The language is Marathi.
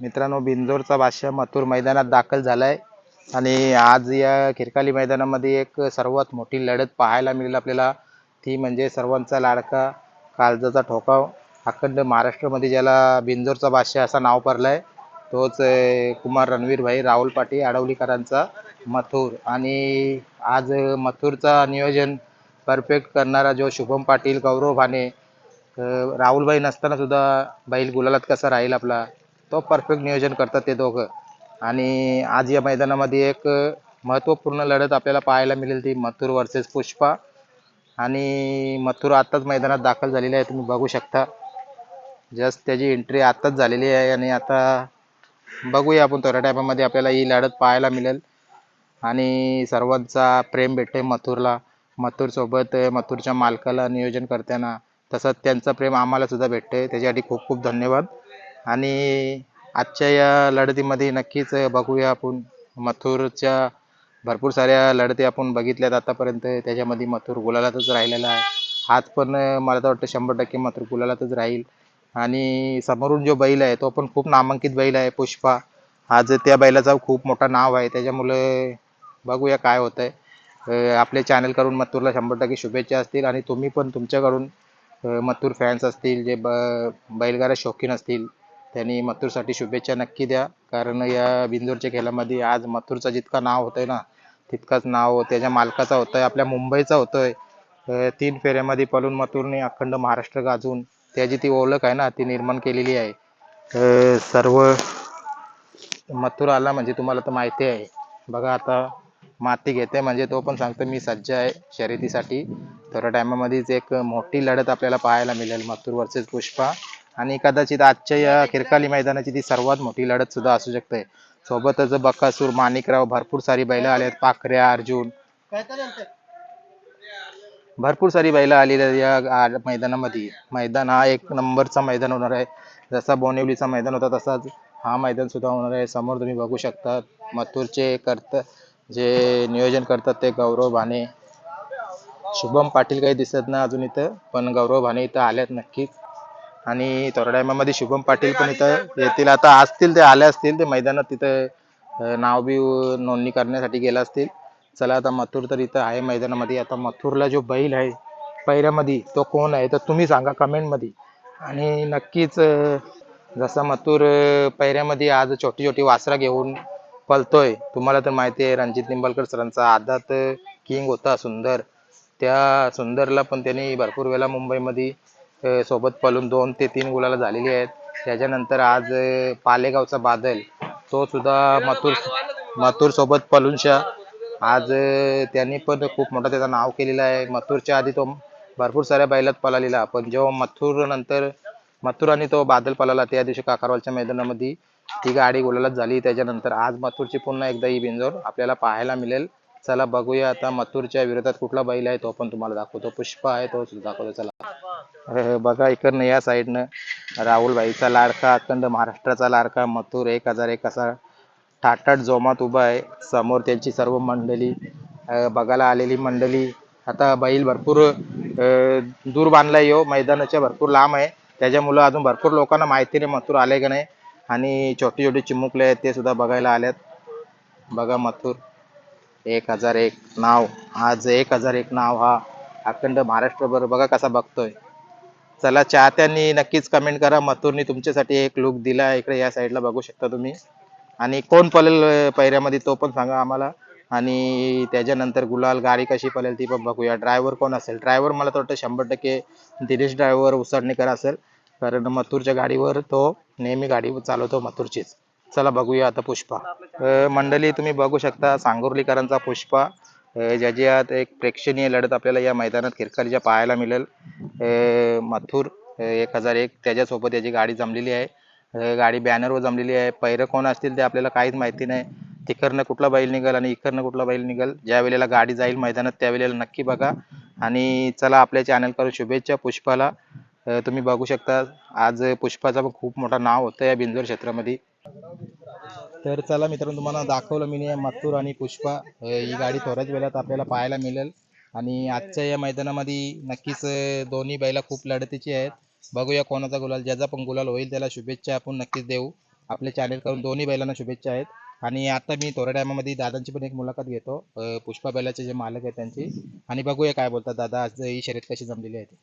मित्रांनो बिंजोरचा बादशाह मथुर मैदानात दाखल झालाय. आणि आज या खिरकाली मैदानामध्ये एक सर्वात मोठी लढत पाहायला मिळेल आपल्याला. ती म्हणजे सर्वांचा लाडका काळजाचा ठोकाव. अखंड महाराष्ट्रामध्ये ज्याला बिंजोरचा बादशाह असं नाव पडलंय तोच कुमार रणवीरभाई राहुल पाटी आडवलीकरांचा मथुर. आणि आज मथुरचा नियोजन परफेक्ट करणारा जो शुभम पाटील गौरव भाने राहुलभाई नसताना सुद्धा बैल गुलालात कसा राहील आपला? तो परफेक्ट नियोजन करतात ते दोघं. आणि आज या मैदानामध्ये एक महत्त्वपूर्ण लढत आपल्याला पाहायला मिळेल ती मथुर वर्सेस पुष्पा. आणि मथुर आत्ताच मैदानात दाखल झालेली आहे तुम्ही बघू शकता. जस्ट त्याची एंट्री आत्ताच झालेली आहे आणि आता बघूया आपण थोड्या टायमामध्ये आपल्याला ही लढत पाहायला मिळेल. आणि सर्वांचा प्रेम भेटते मथुरला. मथुरसोबत मथुरच्या मालकाला नियोजन करताना तसंच त्यांचं प्रेम आम्हालासुद्धा भेटते त्याच्यासाठी खूप खूप धन्यवाद. आणि आजच्या या लढतीमध्ये नक्कीच बघूया आपण. मथुरच्या भरपूर साऱ्या लढती आपण बघितल्यात आतापर्यंत. त्याच्यामध्ये मथुर गुलालातच राहिलेला आहे. आज पण मला तर वाटतं शंभर टक्के मथुर गुलालातच राहील. आणि समोरून जो बैल आहे तो पण खूप नामांकित बैल आहे पुष्पा. आज त्या बैलाचा खूप मोठा नाव आहे. त्याच्यामुळे बघूया काय होतं आहे आपले चॅनलकडून मथुरला शंभर टक्के शुभेच्छा असतील आणि तुम्ही पण तुमच्याकडून मथुर फॅन्स असतील जे ब बैलगाड्या शौकीन असतील त्यांनी मथुरसाठी शुभेच्छा नक्की द्या. कारण या बिंदूरच्या खेळामध्ये आज मथुरचं जितकं नाव होतंय ना तितकंच नाव त्याच्या मालकाचा होतंय आपल्या मुंबईचा होतोय. तीन फेऱ्यामध्ये पलून मथुरने अखंड महाराष्ट्र गाजून त्याची ती ओळख आहे ना ती निर्माण केलेली आहे. सर्व मथुर आला म्हणजे तुम्हाला तर माहिती आहे. बघा आता माती घेते म्हणजे तो पण सांगतो मी सज्ज आहे शर्यतीसाठी. थोड्या टायमामध्येच एक मोठी लढत आपल्याला पाहायला मिळेल मथुर वर्सेस पुष्पा. आणि कदाचित आजच्या या खिरकाली मैदानाची ती सर्वात मोठी लढत सुद्धा असू शकते. सोबतच बकासूर माणिकराव भरपूर सारी बैल आले आहेत पाखऱ्या अर्जुन. भरपूर सारी बैल आलेली आहेत या मैदानामध्ये. मैदान हा एक नंबरचा मैदान होणार आहे. जसा बोनिवलीचा मैदान होता तसाच हा मैदान सुद्धा होणार आहे. समोर तुम्ही बघू शकता मथुरचे करत जे नियोजन करतात ते गौरव भाने. शुभम पाटील काही दिसत नाही अजून इथं पण गौरव भाने इथं आल्यात नक्कीच. आणि थोड्या टायमामध्ये शुभम पाटील पण इथं येतील. आता असतील ते आले असतील ते मैदानात तिथं नाव बी नोंदणी करण्यासाठी गेला असतील. चला आता मथुर तर इथं आहे मैदानामध्ये. आता मथुरला जो बैल आहे पहिऱ्यामध्ये तो कोण आहे? तर तुम्ही सांगा कमेंटमध्ये. आणि नक्कीच जसा मथुर पहिऱ्यामध्ये आज छोटी छोटी वासरा घेऊन पलतोय तुम्हाला तर माहिती आहे रणजित निंबाळकर सरांचा आदात किंग होता सुंदर. त्या सुंदरला पण त्यांनी भरपूर वेळा मुंबईमध्ये सोबत पळून दोन ते तीन गुलाला झालेली आहेत. त्याच्यानंतर आज पालेगावचा बादल तो सुद्धा मथुर मथुर सोबत पलूनशा आज त्यांनी पण खूप मोठं त्याचं नाव केलेलं आहे. मथुरच्या आधी तो भरपूर साऱ्या बैलात पळालेला. पण जेव्हा मथुर नंतर मथुर आणि तो बादल पळाला त्या दिवशी काकारवालच्या मैदानामध्ये ती गाडी गुलालात झाली. त्याच्यानंतर आज मथुरची पुन्हा एकदा ही बिंजोर आपल्याला पाहायला मिळेल. चला बघूया आता मथुरच्या विरोधात कुठला बैल आहे तो पण तुम्हाला दाखवतो. पुष्पा आहे तो सुद्धा दाखवतो. चला. बघा इकडनं या साईडनं. राहुल भाईचा लाडका अखंड महाराष्ट्राचा लाडका मथुर एक हजार एक असा ठाटाट जोमात उभा आहे. समोर त्यांची सर्व मंडळी अं, बघायला आलेली मंडळी. आता बैल भरपूर अं, दूर बांधलाय यो. मैदानाच्या भरपूर लांब आहे. त्याच्यामुळं अजून भरपूर लोकांना माहिती नाही मथुर आले का नाही आणि छोटे छोटे चिमुकले आहेत ते सुद्धा बघायला आल्यात बघा मथुर. एक हजार एक नाव. आज एक हजार एक नाव हा अखंड महाराष्ट्रभर बघा कसा बघतोय. चला चाहत्यांनी नक्कीच कमेंट करा. मथुरनी तुमच्यासाठी एक लुक दिला इकडे या साईडला बघू शकता तुम्ही. आणि कोण पळेल अं, पैऱ्यामध्ये तो पण सांगा आम्हाला. आणि त्याच्यानंतर गुलाल गाडी कशी पळेल ती पण बघूया. ड्रायव्हर कोण असेल? ड्रायव्हर मला तर वाटतं शंभर टक्के दिनेश ड्रायव्हर उसडणेकर असेल. कारण मथुरच्या गाडीवर तो नेहमी गाडी चालवतो मथुरचीच. चला बघूया आता पुष्पा. मंडळी तुम्ही बघू शकता सांगोर्लीकरांचा पुष्पा. ज्याच्यात एक प्रेक्षणीय लढत आपल्याला या मैदानात खिरकालीच्या पाहायला मिळेल. मथुर एक हजार एक. त्याच्यासोबत याची गाडी जमलेली आहे. गाडी बॅनरवर जमलेली आहे. पैरं कोण असतील ते आपल्याला काहीच माहिती नाही. तिकडनं कुठला बैल निघाल आणि इकडनं कुठला बैल निघाल ज्या वेळेला गाडी जाईल मैदानात त्यावेळेला नक्की बघा. आणि चला आपल्या चॅनल करून शुभेच्छा पुष्पाला. तुम्ही बघू शकता. आज पुष्पाचा पण खूप मोठं नाव होतं या बिंजोर क्षेत्रामध्ये. तर चला मित्रांनो तुम्हाला दाखवलं मी मथुर आणि पुष्पा ही गाडी थोड्याच वेळात आपल्याला पाहायला मिळेल. आणि आजच्या या मैदानामध्ये नक्कीच दोन्ही बैला खूप लढतीची आहेत. बघूया कोणाचा गुलाल ज्याचा पण गुलाल होईल त्याला शुभेच्छा आपण नक्कीच देऊ. आपल्या चॅनेलकडून करून दोन्ही बैलांना शुभेच्छा आहेत. आणि आता मी थोड्या टायमामध्ये दादांची पण एक मुलाखत घेतो. पुष्पा बैलाचे जे मालक आहेत त्यांची. आणि बघूया काय बोलतात दादा आज ही शर्यत कशी जमलेली आहे ती.